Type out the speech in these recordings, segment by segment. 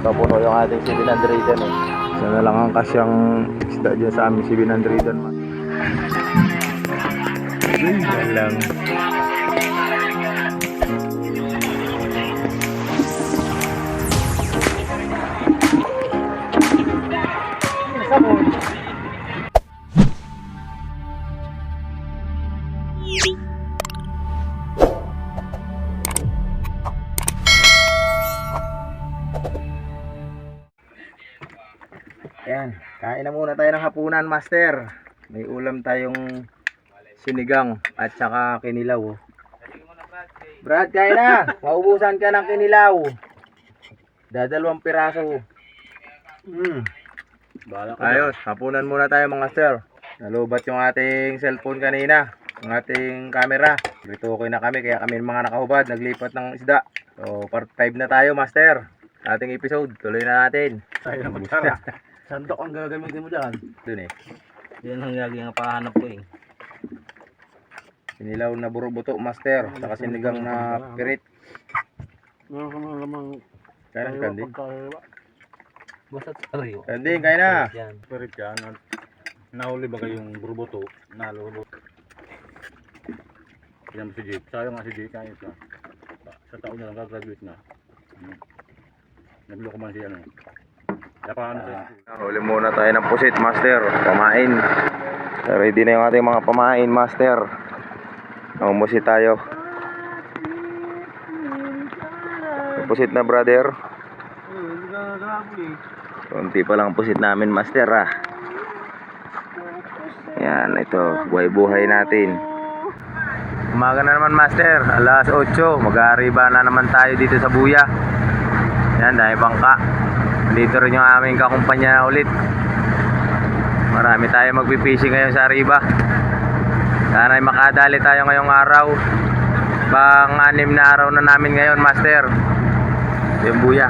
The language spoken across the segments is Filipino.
papuno yung ating 700 yan eh. Isa na lang ang kasyang isda dyan sa aming 700 yan. man. Yan lang. Kain na muna tayo ng hapunan, master. May ulam tayong sinigang at saka kinilaw. oh. Brad, kain na. Maubusan ka ng kinilaw. Dadalawang piraso. Hmm. Ayos, hapunan muna tayo mga sir. Nalubat yung ating cellphone kanina. Yung ating camera. Dito okay na kami, kaya kami mga nakahubad, naglipat ng isda. So, part 5 na tayo, master. Ating episode, tuloy na natin. Tayo na magtara. Sandok ang gagamitin mo dyan. Dun eh. Yan ang lagi ang pahanap ko eh. Sinilaw na burubuto, master. Saka sinigang na pirit. Meron ka naman namang Kaya na, kandi. Basta sariyo. Kandi, kaya na. Yan. Perit ka, na, nahuli ba kayong burboto? Nalulubot. Yan si Jake. Sayang nga si Jake. Kaya ito. Sa taon na lang gagraduate na. Hmm. Nagloko man siya ano. Sa Huli muna tayo ng pusit, master. Pamain. Ready na yung ating mga pamain, master. Umusit tayo. Pusit na, brother. Kunti pa lang ang pusit namin, master, ah. Yan, ito. Buhay-buhay natin. Umaga na naman, master. Alas 8. Mag-aariba na naman tayo dito sa Buya. Yan, dahil bangka. Dito rin yung aming kakumpanya ulit. Marami tayo magpipishing ngayon sa Arriba. Sana ay makadali tayo ngayong araw. Pang anim na araw na namin ngayon, master. Yung buya.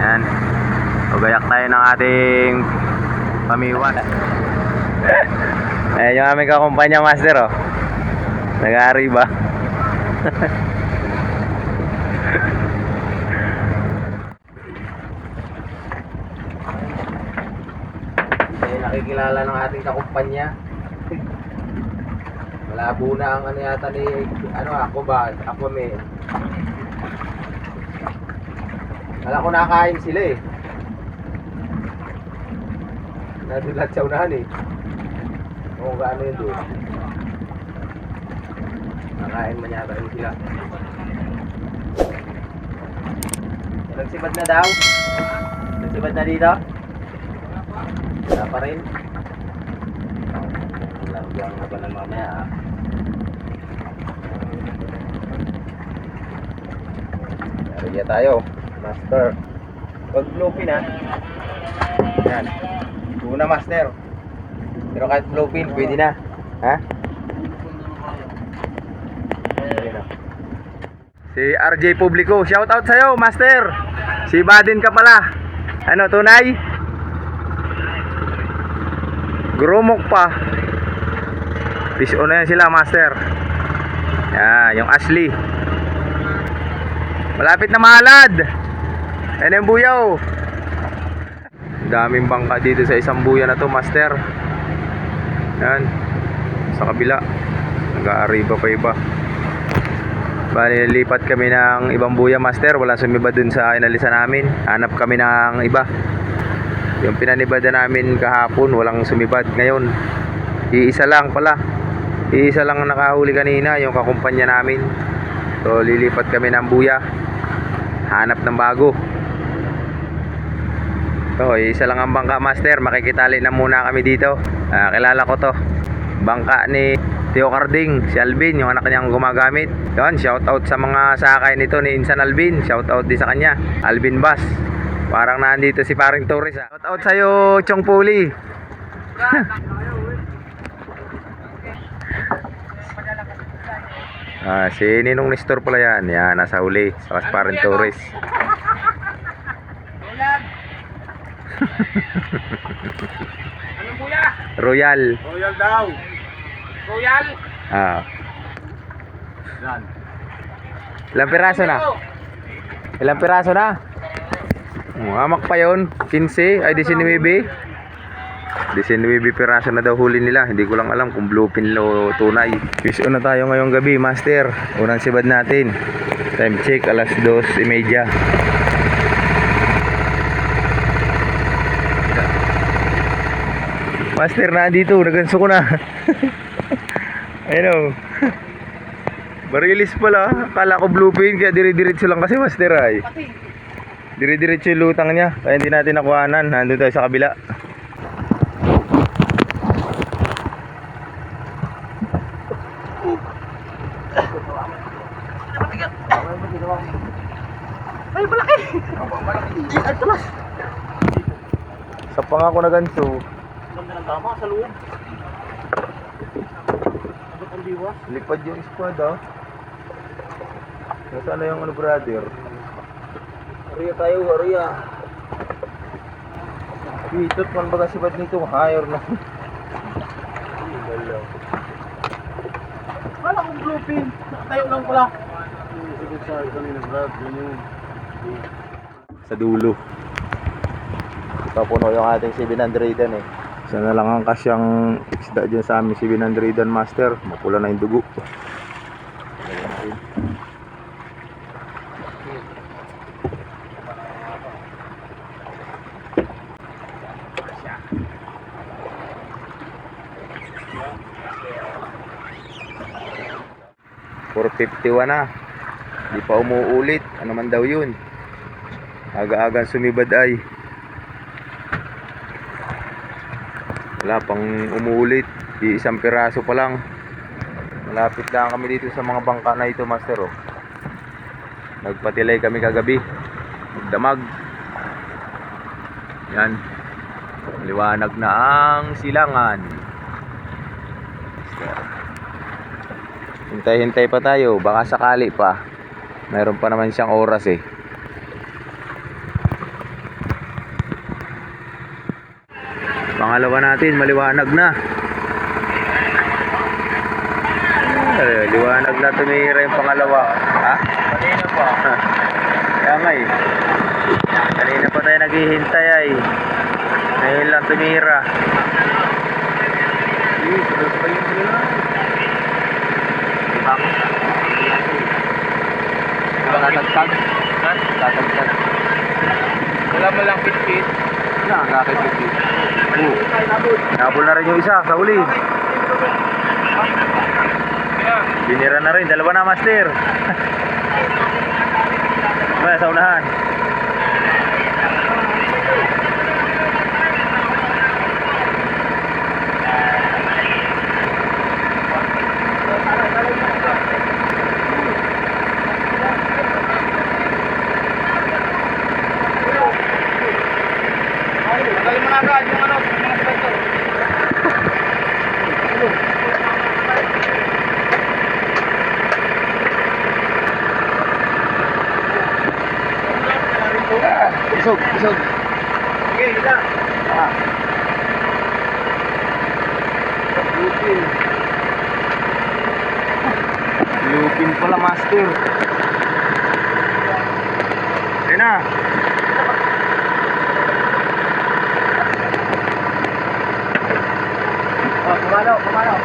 Yan. Pagayak tayo ng ating pamiwan. Ayan yung aming kakumpanya, master, oh. Nag-arriba. Hindi nakikilala ng ating kakumpanya. Malabo na ang ano yata ni ano ako ba? Ako may Kala ko nakain sila eh. Nadulat sa unahan eh. Oo, gaano yun doon. Nakain man yata yun sila. Nagsibad na daw? Nagsibad na dito? Pa rin. Lagyan na ba ng mamaya ah. Tayo. Master. Pag bluepin ha. Yan. Una master. Pero kahit bluepin, pwede na. Ha? Na. Si RJ Publico, shout out sa'yo, master. Si Badin ka pala. Ano, tunay? Grumok pa. Fish on na yan sila, master. Yan, yung Ashley. Malapit na malad. Yan yung buyaw. Daming bangka dito sa isang buya na to, master. Yan. Sa kabila. Nag-aariba pa iba. Bali, lipat kami ng ibang buya, master. Walang sumibad dun sa inalisa namin. Hanap kami ng iba. Yung pinanibada namin kahapon, walang sumibad. Ngayon, iisa lang pala. Iisa lang ang nakahuli kanina, yung kakumpanya namin. So, lilipat kami ng buya. Hanap ng bago. So, isa lang ang bangka master. Makikitali na muna kami dito. Ah, kilala ko to. Bangka ni Teo Carding, si Alvin, yung anak niyang gumagamit. Yun, shout out sa mga sakay nito ni Insan Alvin. Shout out din sa kanya. Alvin Bas. Parang nandito si paring Torres. ah. Shout out sa'yo, Chong Puli. ah, si Ninong Nestor pala yan. Yan, nasa huli. Sa paring Torres. Anong kuya? Royal. Royal daw! Royal? Ah, Yan. Ilang piraso na? Ilang piraso na? Oh, amak pa yun. 15, ay 19. 19 piraso na daw huli nila. Hindi ko lang alam kung bluefin o tunay. Fish on na tayo ngayong gabi, master. Unang sibad natin. Time check, alas 2.30. Master na dito, naganso ko na. Ayun o. Barilis pala. Akala ko bluefin kaya dire-diretso lang kasi master ay. Dire-diretso yung lutang niya. Kaya hindi natin nakuhanan. Nandun tayo sa kabila. Sa pangako na ganso. Ganda ng tama sa loob. Abot ang diwa. Lipad yung squad ah. Nasaan na yung ano brother? Hariya tayo, hariya. Pitot man baga si Bad nito, higher na. Wala akong bluefin. Tayo lang pala. Sa dulo. Papuno yung ating 700 dan eh. Sana lang ang kasyang isda dyan sa aming 700 dan master. Mapula na yung dugo. Four fifty-one na. Di pa umuulit. Ano man daw yun. Aga-agang sumibad ay. Wala pang umuulit. Di isang piraso pa lang. Malapit lang kami dito sa mga bangka na ito, master. Oh. Nagpatilay kami kagabi. Magdamag. Yan. Liwanag na ang silangan. Hintay-hintay pa tayo. Baka sakali pa. Mayroon pa naman siyang oras eh. Pangalawa natin, maliwanag na. Eh, liwanag na tumira yung pangalawa. Ha? Kanina pa. Kaya nga eh. Kanina pa tayo naghihintay ay. Ngayon lang tumira. Sunod pa yun Tatagtag. Tatagtag. Wala mo lang pitpit. Na, nakakipit. Oh. Nabol na rin yung isa sa uli. Binira na rin, dalawa na master. Maya sa unahan. Tagalin mo na agad yung ano, yung mga sponsor. Isog, isog. Okay, isa. Ah. Lupin. Lupin pala master. Ayun na. Oh, kumalaw, kumalaw.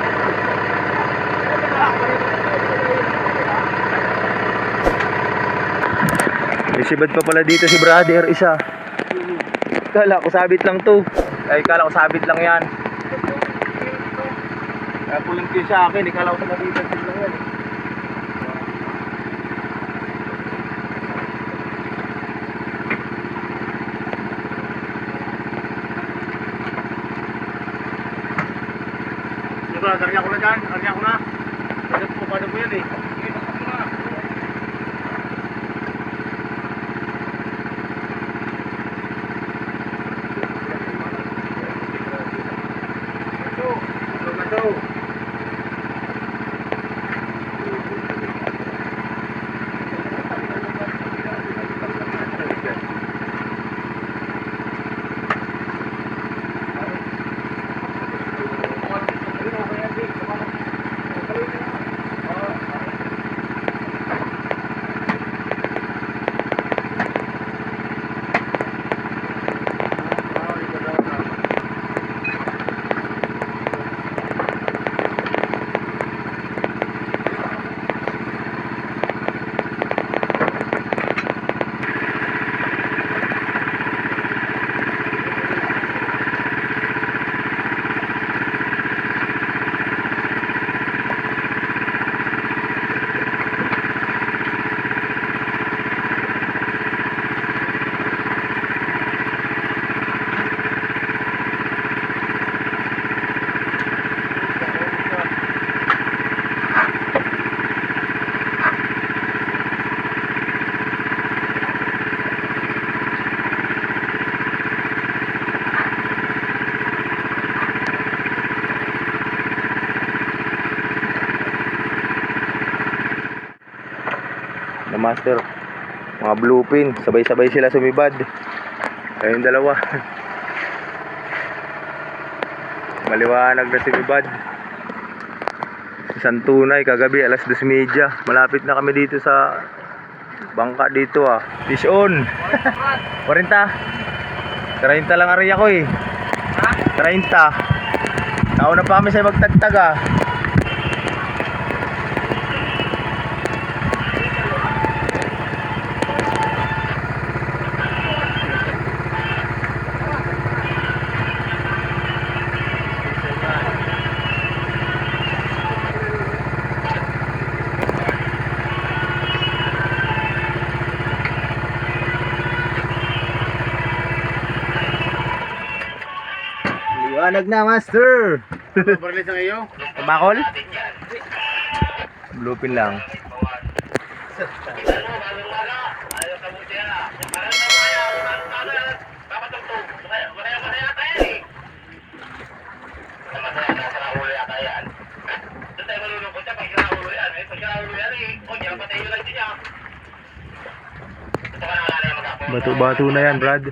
May sibad pa pala dito si brother, isa. Kala ko sabit lang to. Ay, kala ko sabit lang yan. Kaya puling ko sa akin, eh. Kala ko sabitan din lang yan. eh. Diba, karya ko na dyan, karya ko na. Padat po, padat po yan eh. Sige, takot mo na. Ito, ito na daw. na master. Mga bluepin. Sabay-sabay sila sumibad. Kayong dalawa. Maliwanag na sumibad. Isang tunay kagabi alas 2.30. Malapit na kami dito sa bangka dito ah. Fish on. 40. 30 lang ari ako eh. 30. Nauna pa kami sa magtagtag ah. Liwanag na master. Barlis ang iyo. Tumakol? Bluepin lang. Bato-bato na yan, Brad.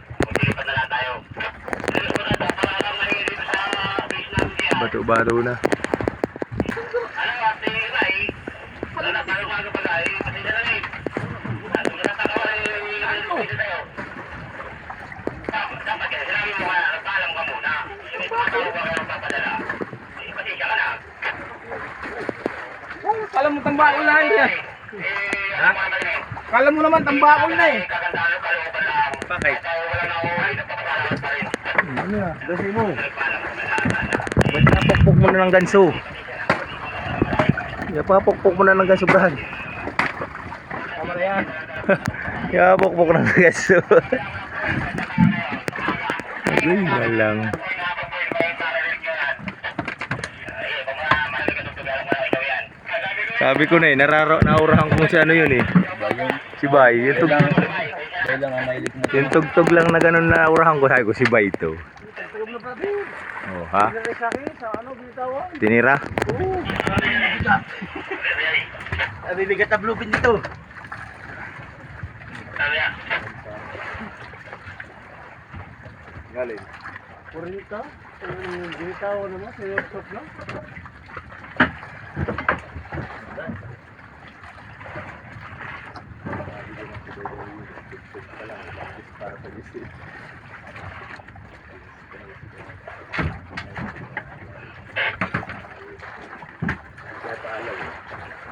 Bato-bato na. Kala mo tambakol na yan. Ha? Kala mo naman tambakol na eh. Bakit? Ano na? Gasi mo. Ba't napokpok mo na ng ganso? Napapokpok mo na ng ganso, Brad. Tama na yan. Napapokpok na ng ganso. Ay, na lang. Sabi ko na eh, nararo, naurahan ko si ano yun eh. Si Bay. Yung, tug, yung tugtog lang na ganun na naurahan ko. Sabi ko, si Bay ito. Oh, ha? Tinira? Bibigat na bluepin dito. Galing. Purita? Ginitaw naman sa workshop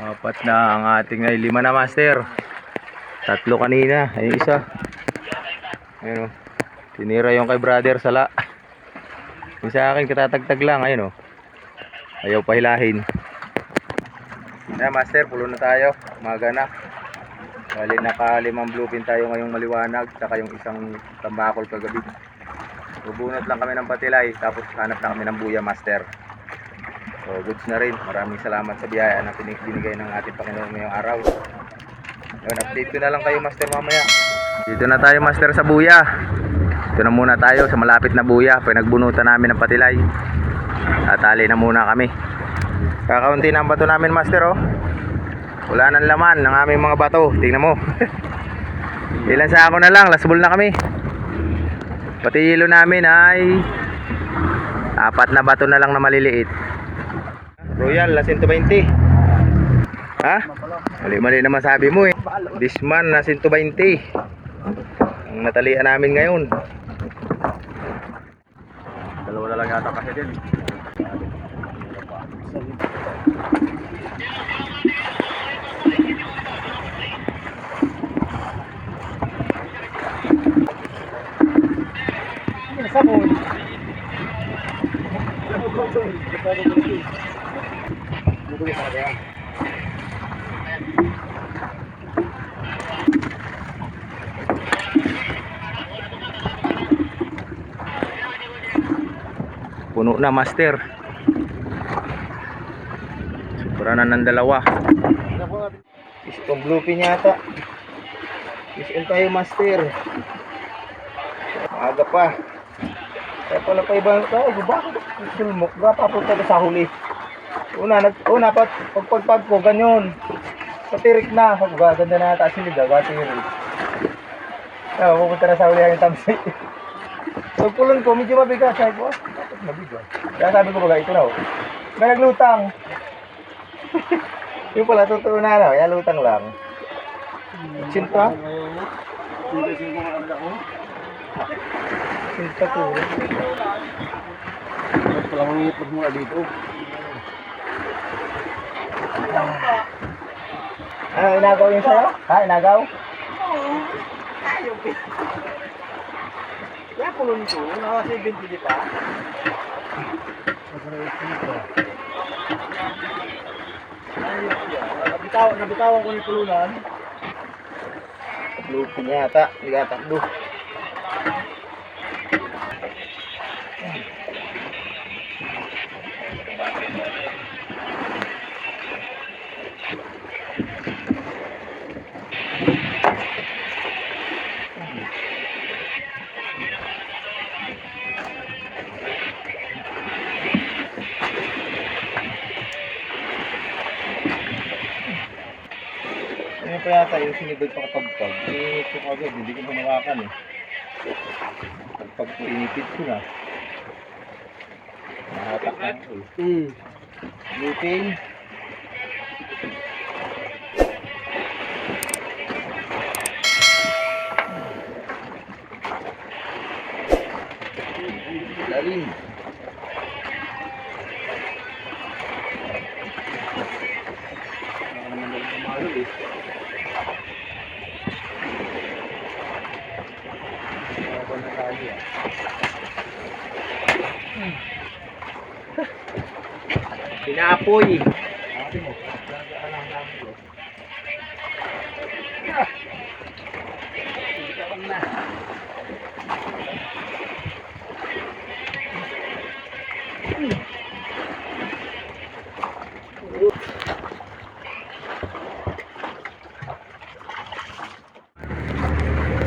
Apat na ang ating ay lima na master. Tatlo kanina, ay isa. Ayun oh. Tinira yung kay brother sala. Yung sa akin katatagtag lang, ayun oh. Ayaw pahilahin. Ayan master, pulo na tayo. Umaga na. Bali nakalimang bluepin tayo ngayong maliwanag, saka yung isang tambakol kagabi. Bubunot lang kami ng patilay, tapos hanap na kami ng buya master. So, goods na rin. Maraming salamat sa biyaya na pinig- binigay ng ating Panginoon ngayong araw. Yun, update ko na lang kayo, Master, mamaya. Dito na tayo, Master, sa buya. Dito na muna tayo sa malapit na buya. Pinagbunutan namin ng patilay. Tatali na muna kami. Kakaunti na ang bato namin, Master, oh. Wala nang laman ng aming mga bato. Tingnan mo. Ilan sa ako na lang, last ball na kami. Pati yelo namin ay apat na bato na lang na maliliit. Royal, la 120. Ha? Mali-mali naman sabi mo eh. Disman na 120. Ang natalian namin ngayon. Dalawa na lang yata kasi din. Sabon. Na, master. Sobra na ng dalawa. Is pang bluepin yata. Is on tayo, master. Maaga pa. Kaya pala pa ibang tao, bakit sulmok? Gapa punta ka sa huli. Una, nag, una, pag, pagpagpag ko, ganyan. Patirik na. Pag ganda na nata sila, gatirik. Ah, pupunta na sa huli ang tamsi. Pagpulon ko, medyo mabigat. Sabi ko, mabigat? Kaya sabi ko baga, ito na oh. May naglutang. Yung pala, totoo na ano, kaya lutang lang. Sinta? Sinta ko. Pala mo ngipot mo dito. Ano, inagaw yun sa'yo? Ha, inagaw? Kaya pulon ko, naka 70 di pa. Nabitawan, nabitawan ko ni pulunan. Yata, hindi yata blue. Pa yata yung sinibig pa kapagpag? Eh, ito agad, hindi ko manawakan eh. Pagpag ko, inipid ko na. Nakatak na ako eh. Hmm. Lupin. Lalim. Pinapoy.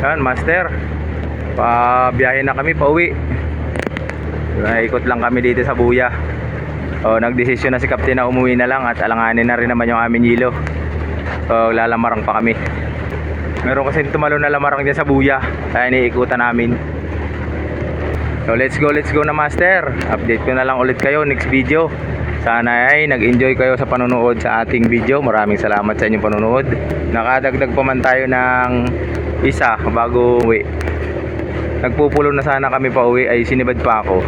Yan, master. Pabiyahe na kami, pauwi. Ikot lang kami dito sa Buya. O, nagdesisyon na si Captain na umuwi na lang at alanganin na rin naman yung aming yilo. So, lalamarang pa kami. Meron kasi tumalo na lamarang dyan sa Buya. Kaya iniikutan namin. So, let's go, let's go na master. Update ko na lang ulit kayo next video. Sana ay nag-enjoy kayo sa panonood sa ating video. Maraming salamat sa inyong panonood. Nakadagdag pa man tayo ng isa bago uwi. Nagpupulo na sana kami pa uwi ay sinibad pa ako.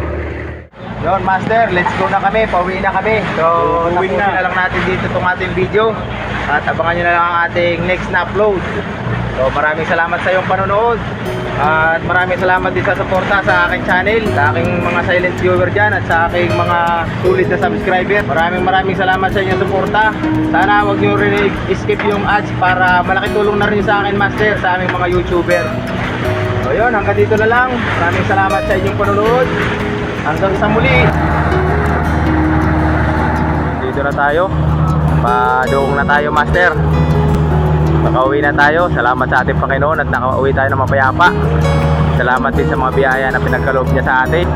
Yon master, let's go na kami. Pauwi na kami. So, tapusin na. na lang natin dito itong ating video. At abangan nyo na lang ang ating next na upload. So, maraming salamat sa iyong panonood. At maraming salamat din sa suporta sa aking channel, sa aking mga silent viewer dyan, at sa aking mga sulit na subscriber. Maraming maraming salamat sa inyong suporta. Sana huwag nyo rin skip yung ads para malaki tulong na rin sa akin, master, sa aming mga YouTuber. So yun, hanggang dito na lang. Maraming salamat sa inyong panonood. Hanggang sa muli. Dito na tayo. Padoong na tayo, master. Nakauwi na tayo. Salamat sa ating Panginoon at nakauwi tayo ng mapayapa. Salamat din sa mga biyaya na pinagkaloob niya sa atin.